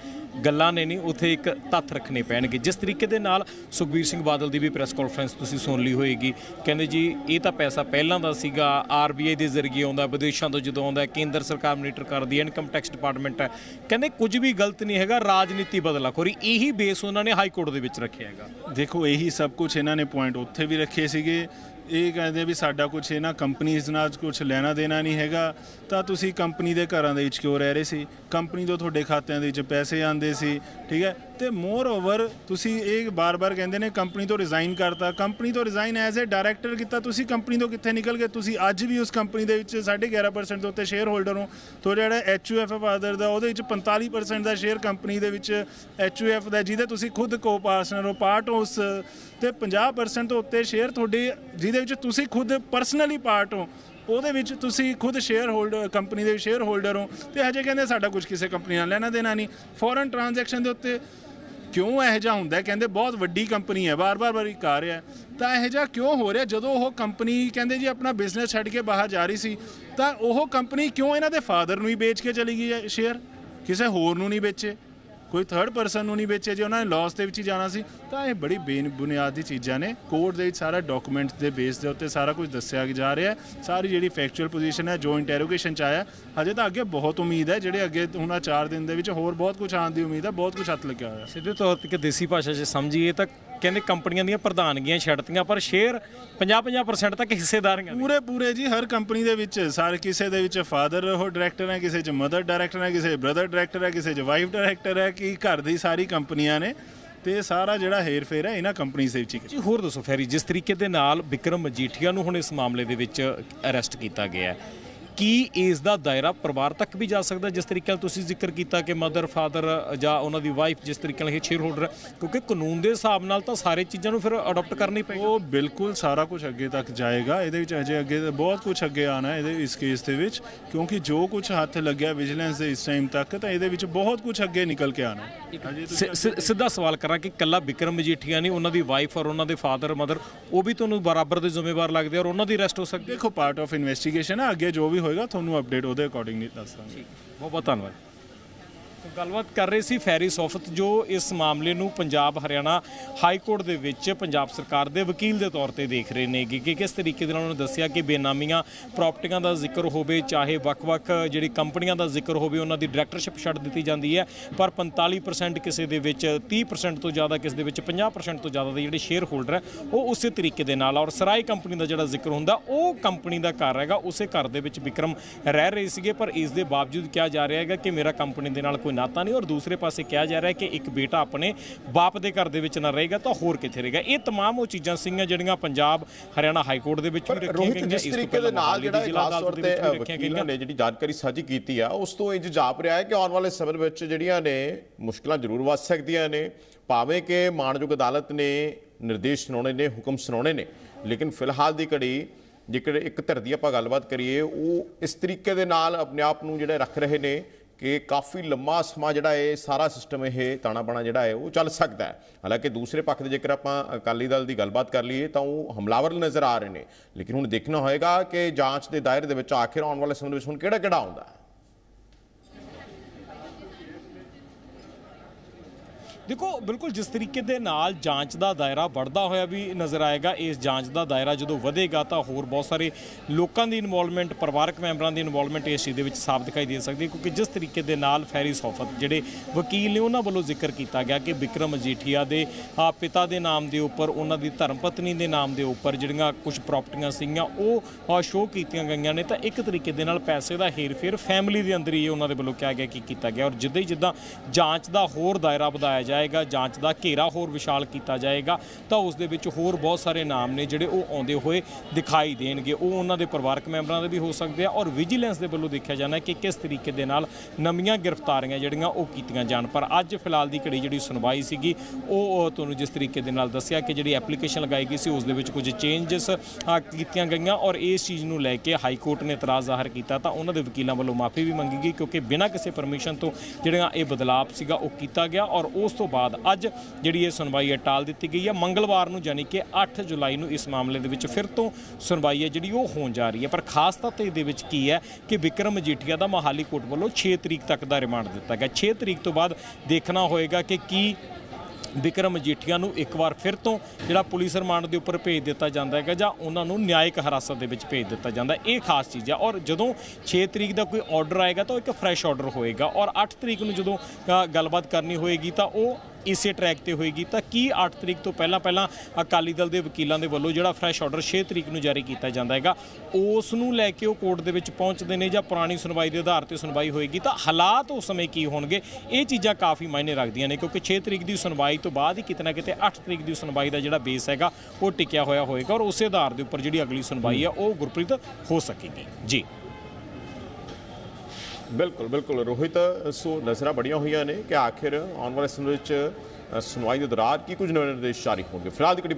ਗੱਲਾਂ ਨੇ ਨਹੀਂ, ਉੱਥੇ ਇੱਕ ਤੱਥ ਰੱਖਣੇ ਪੈਣਗੇ। ਜਿਸ ਤਰੀਕੇ ਦੇ ਨਾਲ ਸੁਖਬੀਰ ਸਿੰਘ ਬਾਦਲ ਦੀ ਵੀ ਪ੍ਰੈਸ ਕਾਨਫਰੰਸ ਤੁਸੀਂ ਸੁਣ ਲਈ ਹੋਏਗੀ, ਕਹਿੰਦੇ ਜੀ ਇਹ ਤਾਂ ਪੈਸਾ ਪਹਿਲਾਂ ਦਾ ਸੀਗਾ ਆਰਬੀਆਈ ਦੇ ਜ਼ਰੀਏ ਆਉਂਦਾ, ਵਿਦੇਸ਼ਾਂ ਤੋਂ ਜਦੋਂ ਆਉਂਦਾ, ਕੇਂਦਰ ਸਰਕਾਰ ਮੋਨੀਟਰ ਕਰਦੀ ਹੈ, ਇਨਕਮ ਟੈਕਸ ਡਿਪਾਰਟਮੈਂਟ ਹੈ। ਕਹਿੰਦੇ ਕੁਝ ਵੀ ਗਲਤ ਨਹੀਂ ਹੈਗਾ, ਰਾਜਨੀਤੀ ਬਦਲਾਖੋਰੀ ਇਹੀ ਬੇਸ ਉਹਨਾਂ ਨੇ ਹਾਈ ਕੋਰਟ ਦੇ ਵਿੱਚ ਰੱਖਿਆ ਹੈਗਾ। ਦੇਖੋ, ਇਹੀ ਸਭ ਕੁਝ ਇਹਨਾਂ ਨੇ ਪੁਆਇੰਟ ਉੱਥੇ ਵੀ ਰੱਖੇ ਸੀਗੇ। ਇਹ ਕਹਿੰਦੇ ਵੀ ਸਾਡਾ ਕੁਝ ਇਹਨਾਂ ਕੰਪਨੀਆਂ ਨਾਲ ਕੁਝ ਲੈਣਾ ਦੇਣਾ ਨਹੀਂ ਹੈਗਾ। ਤਾਂ ਤੁਸੀਂ ਕੰਪਨੀ ਦੇ ਘਰਾਂ ਦੇ ਵਿੱਚ ਕਿਉਂ ਰਹਿ ਰਹੇ ਸੀ? ਕੰਪਨੀ ਤੋਂ ਤੁਹਾਡੇ ਖਾਤਿਆਂ ਦੇ ਵਿੱਚ ਪੈਸੇ ਆਉਂਦੇ ਸੀ, ਠੀਕ ਹੈ? ਤੇ ਮੋਰ ਓਵਰ ਤੁਸੀਂ ਇਹ ਬਾਰ-ਬਾਰ ਕਹਿੰਦੇ ਨੇ ਕੰਪਨੀ ਤੋਂ ਰਿਜ਼ਾਈਨ ਕਰਤਾ। ਕੰਪਨੀ ਤੋਂ ਰਿਜ਼ਾਈਨ ਐਜ਼ ਅ ਡਾਇਰੈਕਟਰ ਕੀਤਾ, ਤੁਸੀਂ ਕੰਪਨੀ ਤੋਂ ਕਿੱਥੇ ਨਿਕਲ ਗਏ? ਤੁਸੀਂ ਅੱਜ ਵੀ ਉਸ ਕੰਪਨੀ ਦੇ ਵਿੱਚ 11.5% ਦੇ ਉੱਤੇ ਸ਼ੇਅਰ ਹੋਲਡਰ ਹੋ। ਤੁਹਾਡਾ ਜਿਹੜਾ ਐਚਯੂਐਫ ਫਾਦਰ ਦਾ, ਉਹਦੇ ਵਿੱਚ 45% ਦਾ ਸ਼ੇਅਰ ਕੰਪਨੀ ਦੇ ਵਿੱਚ ਐਚਯੂਐਫ ਦਾ, ਜਿਹਦੇ ਤੁਸੀਂ ਖੁਦ ਕੋ ਪਾਰਟਨਰ ਹੋ ਪਾਰਟ ਹੋ ਉਸ, ਤੇ 50% ਤੋਂ ਉੱਤੇ ਸ਼ੇਅਰ ਤੁਹਾਡੇ, ਜਿਹਦੇ ਵਿੱਚ ਤੁਸੀਂ ਖੁਦ ਪਰਸਨਲੀ ਪਾਰਟ ਹੋ। ਉਹਦੇ ਵਿੱਚ ਤੁਸੀਂ ਖੁਦ ਸ਼ੇਅਰ ਹੋਲਡਰ ਕੰਪਨੀ ਦੇ ਸ਼ੇਅਰ ਹੋਲਡਰ ਹੋ ਤੇ ਹਜੇ ਕਹਿੰਦੇ ਸਾਡਾ ਕੁਝ ਕਿਸੇ ਕੰਪਨੀ ਨਾਲ ਲੈਣਾ ਦੇਣਾ ਨਹੀਂ। ਫੋਰਨ ਟ੍ਰਾਂਜੈਕਸ਼ਨ ਦੇ ਉੱਤੇ ਕਿਉਂ ਇਹੋ ਜਿਹਾ ਹੁੰਦਾ? ਕਹਿੰਦੇ ਬਹੁਤ ਵੱਡੀ ਕੰਪਨੀ ਹੈ ਬਾਰ-ਬਾਰ ਵਾਰੀ ਕਰ ਰਿਹਾ ਤਾਂ ਇਹੋ ਜਿਹਾ ਕਿਉਂ ਹੋ ਰਿਹਾ? ਜਦੋਂ ਉਹ ਕੰਪਨੀ ਕਹਿੰਦੇ ਜੀ ਆਪਣਾ ਬਿਜ਼ਨਸ ਛੱਡ ਕੇ ਬਾਹਰ ਜਾ ਰਹੀ ਸੀ, ਤਾਂ ਉਹ ਕੰਪਨੀ ਕਿਉਂ ਇਹਨਾਂ ਦੇ ਫਾਦਰ ਨੂੰ ਹੀ ਵੇਚ ਕੇ ਚਲੀ ਗਈ ਹੈ ਸ਼ੇਅਰ ਕਿਸੇ ਹੋਰ ਨੂੰ ਨਹੀਂ ਵੇਚੇ। ਕੋਈ ਥਰਡ ਪਰਸਨ ਨੂੰ ਨਹੀਂ ਵੇਚੇ ਜੇ, ਉਹਨਾਂ ਨੇ ਲਾਸ ਦੇ ਵਿੱਚ ਹੀ ਜਾਣਾ ਸੀ। ਤਾਂ ਇਹ ਬੜੀ ਬੇਨਬੁਨਿਆਦੀ ਚੀਜ਼ਾਂ ਨੇ। ਕੋਰਟ ਦੇ ਵਿੱਚ ਸਾਰਾ ਡਾਕੂਮੈਂਟਸ ਦੇ ਬੇਸ ਦੇ ਉੱਤੇ ਸਾਰਾ ਕੁਝ ਦੱਸਿਆ ਜਾ ਰਿਹਾ ਹੈ। ਸਾਰੀ ਜਿਹੜੀ ਫੈਕਚੁਅਲ ਪੋਜੀਸ਼ਨ ਹੈ ਜੋ ਇੰਟਰੋਗੇਸ਼ਨ ਚ ਆਇਆ। ਹਜੇ ਤਾਂ ਅੱਗੇ ਬਹੁਤ ਉਮੀਦ ਹੈ, ਜਿਹੜੇ ਅੱਗੇ ਹੁਣ ਆਹ 4 ਦਿਨ ਦੇ ਵਿੱਚ ਹੋਰ ਬਹੁਤ ਕੁਝ ਆਉਣ ਦੀ ਉਮੀਦ ਹੈ, ਬਹੁਤ ਕੁਝ ਹੱਥ ਲੱਗਿਆ ਹੋਇਆ। ਸਿੱਧੇ ਤੌਰ ਤੇ ਕਿ ਦੇਸੀ ਭਾਸ਼ਾ 'ਚ ਸਮਝੀਏ ਤਾਂ ਕਹਿੰਦੇ ਕੰਪਨੀਆਂ ਦੀਆਂ ਪ੍ਰਧਾਨਗੀਆਂ ਛੱਡਤੀਆਂ ਪਰ ਸ਼ੇਅਰ 50-50% ਤੱਕ ਹਿੱਸੇਦਾਰੀਆਂ ਨੇ। ਪੂਰੇ ਪੂਰੇ ਜੀ ਹਰ ਕੰਪਨੀ ਦੇ ਵਿੱਚ ਸਾਰੇ ਕਿਸੇ ਦੇ ਵਿੱਚ ਫਾਦਰ ਉਹ ਡਾਇਰੈਕਟਰ ਹੈ ਕਿਸੇ 'ਚ ਮਦਰ ਡਾਇਰੈਕਟਰ ਹੈ ਕਿਸੇ ਬ੍ਰਦਰ ਡਾਇਰੈਕਟਰ ਹੈ ਕਿਸੇ 'ਚ ਵਾਈਫ ਡਾਇਰੈਕਟਰ ਹੈ ਕਿ ਘਰ ਦੀ ਸਾਰੀ ਕੰਪਨੀਆਂ ਨੇ ਤੇ ਸਾਰਾ ਜਿਹੜਾ ਹੇਰ ਫੇਰ ਹੈ ਇਹਨਾਂ ਕੰਪਨੀਆਂ ਦੇ ਵਿੱਚ ਹੀ ਜੀ ਹੋਰ ਦੱਸੋ ਫੈਰੀ ਜਿਸ ਤਰੀਕੇ ਦੇ ਨਾਲ ਵਿਕਰਮ ਮਜੀਠੀਆ ਨੂੰ ਹੁਣ ਇਸ ਮਾਮਲੇ ਦੇ ਵਿੱਚ ਅਰੈਸਟ ਕੀਤਾ ਗਿਆ ਹੈ ਕੀ ਇਸ ਦਾ ਦਾਇਰਾ ਪਰਿਵਾਰ ਤੱਕ ਵੀ ਜਾ ਸਕਦਾ? ਜਿਸ ਤਰੀਕੇ ਨਾਲ ਤੁਸੀਂ ਜ਼ਿਕਰ ਕੀਤਾ ਕਿ ਮਦਰ ਫਾਦਰ ਜਾਂ ਉਹਨਾਂ ਦੀ ਵਾਈਫ ਜਿਸ ਤਰੀਕੇ ਨਾਲ ਇਹ ਸ਼ੇਅਰ ਹੋਲਡਰ ਕਿਉਂਕਿ ਕਾਨੂੰਨ ਦੇ ਹਿਸਾਬ ਨਾਲ ਤਾਂ ਸਾਰੇ ਚੀਜ਼ਾਂ ਨੂੰ ਫਿਰ ਅਡਾਪਟ ਕਰਨੀ ਪਏਗੀ। ਉਹ ਬਿਲਕੁਲ ਸਾਰਾ ਕੁਝ ਅੱਗੇ ਤੱਕ ਜਾਏਗਾ। ਇਹਦੇ ਵਿੱਚ ਅਜੇ ਅੱਗੇ ਬਹੁਤ ਕੁਝ ਅੱਗੇ ਆਣਾ ਇਹਦੇ ਇਸ ਕੇਸ ਦੇ ਵਿੱਚ। ਕਿਉਂਕਿ ਜੋ ਕੁਝ ਹੱਥ ਲੱਗਿਆ ਵਿਜੀਲੈਂਸ ਦੇ ਇਸ ਟਾਈਮ ਤੱਕ ਤਾਂ ਇਹਦੇ ਵਿੱਚ ਬਹੁਤ ਕੁਝ ਅੱਗੇ ਨਿਕਲ ਕੇ ਆਣਾ ਸਿੱਧਾ ਸਵਾਲ ਕਰਾਂ ਕਿ ਕੱਲਾ ਵਿਕਰਮ ਮਜੀਠੀਆ ਨਹੀਂ ਉਹਨਾਂ ਦੀ ਵਾਈਫ ਔਰ ਉਹਨਾਂ ਦੇ ਫਾਦਰ ਮਦਰ ਉਹ ਵੀ ਤੁਹਾਨੂੰ ਬਰਾਬਰ ਦੇ ਜ਼ਿੰਮੇਵਾਰ ਲੱਗਦੇ ਔਰ ਉਹਨਾਂ ਦੀ ਅਰੈਸਟ ਹੋ ਸਕਦੀ ਹੈ? ਦੇਖੋ ਪਾਰਟ ਆਫ ਇਨਵੈਸਟੀਗੇਸ਼ਨ ਹੈ। ਅੱਗੇ ਜੋ ਵੀ ਹੋਏਗਾ ਤੁਹਾਨੂੰ ਅਪਡੇਟ ਉਹਦੇ ਅਕੋਰਡਿੰਗ ਨਹੀਂ ਦੱਸ ਦਾਂਗੇ। ਬਹੁਤ ਬਹੁਤ ਧੰਨਵਾਦ। ਗੱਲਬਾਤ ਕਰ ਰਹੇ ਸੀ ਫੈਰੀ ਸੋਫਤ, ਜੋ ਇਸ ਮਾਮਲੇ ਨੂੰ ਪੰਜਾਬ, ਹਰਿਆਣਾ ਹਾਈ ਕੋਰਟ ਦੇ ਵਿੱਚ ਪੰਜਾਬ ਸਰਕਾਰ ਦੇ ਵਕੀਲ ਦੇ ਤੌਰ ਤੇ ਦੇਖ ਰਹੇ ਨੇ ਕਿ ਕਿਸ ਤਰੀਕੇ ਦੇ ਨਾਲ ਉਹਨਾਂ ਨੇ ਦੱਸਿਆ ਕਿ ਬੇਨਾਮੀਆਂ ਪ੍ਰਾਪਰਟੀਆਂ ਦਾ ਜ਼ਿਕਰ ਹੋਵੇ, ਚਾਹੇ ਵੱਖ-ਵੱਖ ਜਿਹੜੀ ਕੰਪਨੀਆਂ ਦਾ ਜ਼ਿਕਰ ਹੋਵੇ, ਉਹਨਾਂ ਦੀ ਡਾਇਰੈਕਟਰਸ਼ਿਪ ਛੱਡ ਦਿੱਤੀ ਜਾਂਦੀ ਹੈ, ਪਰ 45% ਕਿਸੇ ਦੇ ਵਿੱਚ 30% ਤੋਂ ਜ਼ਿਆਦਾ ਕਿਸੇ ਦੇ ਵਿੱਚ 50% ਤੋਂ ਜ਼ਿਆਦਾ ਦੇ ਜਿਹੜੇ ਸ਼ੇਅਰ ਹੋਲਡਰ ਹੈ, ਉਹ ਉਸੇ ਤਰੀਕੇ ਦੇ ਨਾਲ ਔਰ ਸਰਾਈ ਕੰਪਨੀ ਦਾ ਜਿਹੜਾ ਜ਼ਿਕਰ ਹੁੰਦਾ, ਉਹ ਕੰਪਨੀ ਦਾ ਘਰ ਹੈਗਾ, ਉਸੇ ਘਰ ਦੇ ਵਿੱਚ ਵਿਕਰਮ ਰਹਿ ਰਹੇ ਸੀਗੇ, ਪਰ ਇਸ ਦੇ ਬਾਵਜੂਦ ਕਿਹਾ ਜਾ ਰਿਹਾ ਹੈਗਾ ਕਿ ਮੇਰਾ ਕੰਪਨੀ ਦੇ ਨਾਲ ਕੋਈ ਨਾਤਾ ਨਹੀਂ ਔਰ ਦੂਸਰੇ ਪਾਸੇ ਕਿਹਾ ਜਾ ਰਿਹਾ ਹੈ ਕਿ ਇੱਕ ਬੇਟਾ ਆਪਣੇ ਬਾਪ ਦੇ ਘਰ ਦੇ ਵਿੱਚ ਨਾ ਰਹੇਗਾ ਤਾਂ ਹੋਰ ਕਿੱਥੇ ਰਹੇਗਾ? ਇਹ ਤਮਾਮ ਉਹ ਚੀਜ਼ਾਂ ਸੀਗੀਆਂ ਜਿਹੜੀਆਂ ਪੰਜਾਬ ਹਰਿਆਣਾ ਹਾਈ ਕੋਰਟ ਦੇ ਵਿੱਚ ਵੀ ਰੱਖੀਆਂ ਗਈਆਂ ਜਿਸ ਤਰੀਕੇ ਦੇ ਨਾਲ ਜਿਹੜਾ ਖਾਸ ਤੌਰ ਤੇ ਵਕੀਲਾਂ ਨੇ ਜਿਹੜੀ ਜਾਣਕਾਰੀ ਸਾਂਝੀ ਕੀਤੀ ਆ ਉਸ ਤੋਂ ਇੰਜ ਜਾਪ ਰਿਹਾ ਹੈ ਕਿ ਆਉਣ ਵਾਲੇ ਸਮੇਂ ਵਿੱਚ ਜਿਹੜੀਆਂ ਨੇ ਮੁਸ਼ਕਲਾਂ ਜ਼ਰੂਰ ਵੱਧ ਸਕਦੀਆਂ ਨੇ ਭਾਵੇਂ ਕਿ ਮਾਣਯੋਗ ਅਦਾਲਤ ਨੇ ਨਿਰਦੇਸ਼ ਸੁਣਾਉਣੇ ਨੇ ਹੁਕਮ ਸੁਣਾਉਣੇ ਨੇ ਲੇਕਿਨ ਫਿਲਹਾਲ ਦੀ ਘੜੀ ਜੇਕਰ ਇੱਕ ਧਿਰ ਦੀ ਆਪਾਂ ਗੱਲਬਾਤ ਕਰੀਏ ਉਹ ਇਸ ਤਰੀਕੇ ਦੇ ਨਾਲ ਆਪਣੇ ਆਪ ਨੂੰ ਜਿਹੜੇ ਰੱਖ ਰਹੇ ਨੇ ਕਿ ਕਾਫੀ ਲੰਮਾ ਸਮਾਂ ਜਿਹੜਾ ਇਹ ਸਾਰਾ ਸਿਸਟਮ ਇਹ ਤਾਣਾ ਬਾਣਾ ਜਿਹੜਾ ਹੈ ਉਹ ਚੱਲ ਸਕਦਾ ਹੈ। ਹਾਲਾਂਕਿ ਦੂਸਰੇ ਪੱਖ ਦੇ ਜੇਕਰ ਆਪਾਂ ਅਕਾਲੀ ਦਲ ਦੀ ਗੱਲਬਾਤ ਕਰ ਲਈਏ ਤਾਂ ਉਹ ਹਮਲਾਵਰ ਨਜ਼ਰ ਆ ਰਹੇ ਨੇ। ਲੇਕਿਨ ਹੁਣ ਦੇਖਣਾ ਹੋਏਗਾ ਕਿ ਜਾਂਚ ਦੇ ਦਾਇਰੇ ਦੇ ਵਿੱਚ ਆਖਿਰ ਆਉਣ ਵਾਲੇ ਸਮੇਂ ਦੇ ਵਿੱਚ ਹੁਣ ਕਿਹੜਾ ਕਿਹੜਾ ਆਉਂਦਾ ਹੈ। ਦੇਖੋ, ਬਿਲਕੁਲ ਜਿਸ ਤਰੀਕੇ ਦੇ ਨਾਲ ਜਾਂਚ ਦਾ ਦਾਇਰਾ ਵੱਧਦਾ ਹੋਇਆ ਵੀ ਨਜ਼ਰ ਆਏਗਾ, ਇਸ ਜਾਂਚ ਦਾ ਦਾਇਰਾ ਜਦੋਂ ਵਧੇਗਾ ਤਾਂ ਹੋਰ ਬਹੁਤ ਸਾਰੇ ਲੋਕਾਂ ਦੀ ਇਨਵੋਲਵਮੈਂਟ ਪਰਿਵਾਰਕ ਮੈਂਬਰਾਂ ਦੀ ਇਨਵੋਲਵਮੈਂਟ ਇਸ ਚੀਜ਼ ਦੇ ਵਿੱਚ ਸਾਫ਼ ਦਿਖਾਈ ਦੇ ਸਕਦੀ ਕਿਉਂਕਿ ਜਿਸ ਤਰੀਕੇ ਦੇ ਨਾਲ ਫੈਰੀ ਸੋਫਤ ਜਿਹੜੇ ਵਕੀਲ ਨੇ ਉਹਨਾਂ ਵੱਲੋਂ ਜ਼ਿਕਰ ਕੀਤਾ ਗਿਆ ਕਿ ਵਿਕਰਮ ਅਜੀਠੀਆ ਦੇ ਪਿਤਾ ਦੇ ਨਾਮ ਦੇ ਉੱਪਰ, ਉਹਨਾਂ ਦੀ ਧਰਮ ਪਤਨੀ ਦੇ ਨਾਮ ਦੇ ਉੱਪਰ ਜਿਹੜੀਆਂ ਕੁਝ ਪ੍ਰਾਪਰਟੀਆਂ ਸੀਗੀਆਂ, ਉਹ ਸ਼ੋਅ ਕੀਤੀਆਂ ਗਈਆਂ ਨੇ, ਤਾਂ ਇੱਕ ਤਰੀਕੇ ਦੇ ਨਾਲ ਪੈਸੇ ਦਾ ਹੇਰ-ਫੇਰ ਫੈਮਿਲੀ ਦੇ ਅੰਦਰ ਹੀ ਉਹਨਾਂ ਦੇ ਵੱਲੋਂ ਕਿਹਾ ਗਿਆ ਕਿ ਕੀਤਾ ਗਿਆ, ਔਰ ਜਿੱਦਾਂ ਹੀ ਜਿੱਦਾਂ ਜਾਂਚ ਦਾ ਹੋਰ ਦਾਇਰਾ ਵਧਾਇਆ ਜਾਏਗਾ, ਜਾਂਚ ਦਾ ਘੇਰਾ ਹੋਰ ਵਿਸ਼ਾਲ ਕੀਤਾ ਜਾਏਗਾ, ਤਾਂ ਉਸ ਦੇ ਵਿੱਚ ਹੋਰ ਬਹੁਤ ਸਾਰੇ ਨਾਮ ਨੇ ਜਿਹੜੇ ਉਹ ਆਉਂਦੇ ਹੋਏ ਦਿਖਾਈ ਦੇਣਗੇ। ਉਹ ਉਹਨਾਂ ਦੇ ਪਰਿਵਾਰਕ ਮੈਂਬਰਾਂ ਦੇ ਵੀ ਹੋ ਸਕਦੇ ਆ ਔਰ ਵਿਜੀਲੈਂਸ ਦੇ ਵੱਲੋਂ ਦੇਖਿਆ ਜਾਣਾ ਕਿ ਕਿਸ ਤਰੀਕੇ ਦੇ ਨਾਲ ਨਵੀਆਂ ਗ੍ਰਿਫਤਾਰੀਆਂ ਜਿਹੜੀਆਂ ਉਹ ਕੀਤੀਆਂ ਜਾਣ। ਪਰ ਅੱਜ ਫਿਲਹਾਲ ਦੀ ਘੜੀ ਜਿਹੜੀ ਸੁਣਵਾਈ ਸੀਗੀ, ਉਹ ਤੁਹਾਨੂੰ ਜਿਸ ਤਰੀਕੇ ਦੇ ਨਾਲ ਦੱਸਿਆ ਕਿ ਜਿਹੜੀ ਐਪਲੀਕੇਸ਼ਨ ਲਗਾਈ ਗਈ ਸੀ, ਉਸ ਦੇ ਵਿੱਚ ਕੁਝ ਚੇਂਜਸ ਕੀਤੀਆਂ ਗਈਆਂ ਔਰ ਇਸ ਚੀਜ਼ ਨੂੰ ਲੈ ਕੇ ਹਾਈ ਕੋਰਟ ਨੇ ਇਤਰਾਜ਼ ਜ਼ਾਹਰ ਕੀਤਾ, ਤਾਂ ਉਹਨਾਂ ਦੇ ਵਕੀਲਾਂ ਵੱਲੋਂ ਮਾਫੀ ਵੀ ਮੰਗੀ ਗਈ ਕਿਉਂਕਿ ਬਿਨਾਂ ਕਿਸੇ ਪਰਮਿਸ਼ਨ ਤੋਂ ਜਿਹੜਾ ਇਹ ਬਦਲਾਅ ਸੀਗਾ, ਉਹ ਕੀਤਾ ਗਿਆ ਔਰ ਉਸ ਤੋਂ ਤੋਂ ਬਾਅਦ ਅੱਜ ਜਿਹੜੀ ਇਹ ਸੁਣਵਾਈ ਹੈ ਟਾਲ ਦਿੱਤੀ ਗਈ ਹੈ, ਮੰਗਲਵਾਰ ਨੂੰ ਯਾਨੀ ਕਿ 8 ਜੁਲਾਈ ਨੂੰ ਇਸ ਮਾਮਲੇ ਦੇ ਵਿੱਚ ਫਿਰ ਤੋਂ ਸੁਣਵਾਈ ਹੈ ਜਿਹੜੀ ਉਹ ਹੋਣ ਜਾ ਰਹੀ ਹੈ। ਪਰ ਖਾਸ ਤੌਰ ਤੇ ਇਹਦੇ ਵਿੱਚ ਕੀ ਹੈ ਕਿ ਵਿਕਰਮ ਮਜੀਠੀਆ ਦਾ ਮਹਾਲੀ ਕੋਰਟ ਵੱਲੋਂ 6 ਤਰੀਕ ਤੱਕ ਦਾ ਰਿਮਾਂਡ ਦਿੱਤਾ ਗਿਆ। 6 ਤਰੀਕ ਤੋਂ ਬਾਅਦ ਦੇਖਣਾ ਹੋਏਗਾ ਕਿ ਕੀ ਵਿਕਰਮ ਮਜੀਠੀਆ ਨੂੰ ਇੱਕ ਵਾਰ ਫਿਰ ਤੋਂ ਜਿਹੜਾ ਪੁਲਿਸ ਰਿਮਾਂਡ ਦੇ ਉੱਪਰ ਭੇਜ ਦਿੱਤਾ ਜਾਂਦਾ ਹੈਗਾ ਜਾਂ ਉਹਨਾਂ ਨੂੰ ਨਿਆਇਕ ਹਿਰਾਸਤ ਦੇ ਵਿੱਚ ਭੇਜ ਦਿੱਤਾ ਜਾਂਦਾ। ਇਹ ਖਾਸ ਚੀਜ਼ ਹੈ ਔਰ ਜਦੋਂ 6 ਤਰੀਕ ਦਾ ਕੋਈ ਆਰਡਰ ਆਏਗਾ ਤਾਂ ਉਹ ਇੱਕ ਫਰੈਸ਼ ਆਰਡਰ ਹੋਏਗਾ ਔਰ 8 ਤਰੀਕ ਨੂੰ ਜਦੋਂ ਗੱਲਬਾਤ ਕਰਨੀ ਹੋਏਗੀ ਤਾਂ ਉਹ ਇਸੇ ਟਰੈਕ ਤੇ ਹੋਏਗੀ। ਤਾਂ ਕੀ 8 ਤਰੀਕ ਤੋਂ ਪਹਿਲਾਂ ਪਹਿਲਾਂ ਅਕਾਲੀ ਦਲ ਦੇ ਵਕੀਲਾਂ ਦੇ ਵੱਲੋਂ ਜਿਹੜਾ ਫਰੈਸ਼ ਆਰਡਰ 6 ਤਰੀਕ ਨੂੰ ਜਾਰੀ ਕੀਤਾ ਜਾਂਦਾ ਹੈਗਾ, ਉਸ ਨੂੰ ਲੈ ਕੇ ਉਹ ਕੋਰਟ ਦੇ ਵਿੱਚ ਪਹੁੰਚਦੇ ਨੇ ਜਾਂ ਪੁਰਾਣੀ ਸੁਣਵਾਈ ਦੇ ਆਧਾਰ ਤੇ ਸੁਣਵਾਈ ਹੋਏਗੀ। ਤਾਂ ਹਾਲਾਤ ਉਸ ਸਮੇਂ ਕੀ ਹੋਣਗੇ, ਇਹ ਚੀਜ਼ਾਂ ਕਾਫੀ ਮਾਇਨੇ ਰੱਖਦੀਆਂ ਨੇ, ਕਿਉਂਕਿ 6 ਤਰੀਕ ਦੀ ਸੁਣਵਾਈ ਤੋਂ ਬਾਅਦ ਹੀ ਕਿਤੇ ਨਾ ਕਿਤੇ 8 ਤਰੀਕ ਦੀ ਸੁਣਵਾਈ ਦਾ ਜਿਹੜਾ ਬੇਸ ਹੈਗਾ, ਉਹ ਟਿਕਿਆ ਹੋਇਆ ਹੋਏਗਾ ਔਰ ਉਸੇ ਆਧਾਰ ਦੇ ਉੱਪਰ ਜਿਹੜੀ ਅਗਲੀ ਸੁਣਵਾਈ ਆ ਉਹ ਗੁਰਪ੍ਰੀਤ ਹੋ ਸਕੇਗੀ। ਜੀ। ਬਿਲਕੁਲ ਬਿਲਕੁਲ। ਰੋਹਿਤ, ਸੋ ਨਜ਼ਰਾਂ ਬੜੀਆਂ ਹੋਈਆਂ ਨੇ ਕਿ ਆਖਿਰ ਆਉਣ ਵਾਲੇ ਸਮੇਂ ਵਿੱਚ ਸੁਣਵਾਈ ਦੇ ਦੌਰਾਨ ਕੀ ਕੁਝ ਨਵੇਂ ਨਿਰਦੇਸ਼ ਜਾਰੀ ਹੋਣਗੇ? ਫਿਲਹਾਲ ਦੀ ਘੜੀ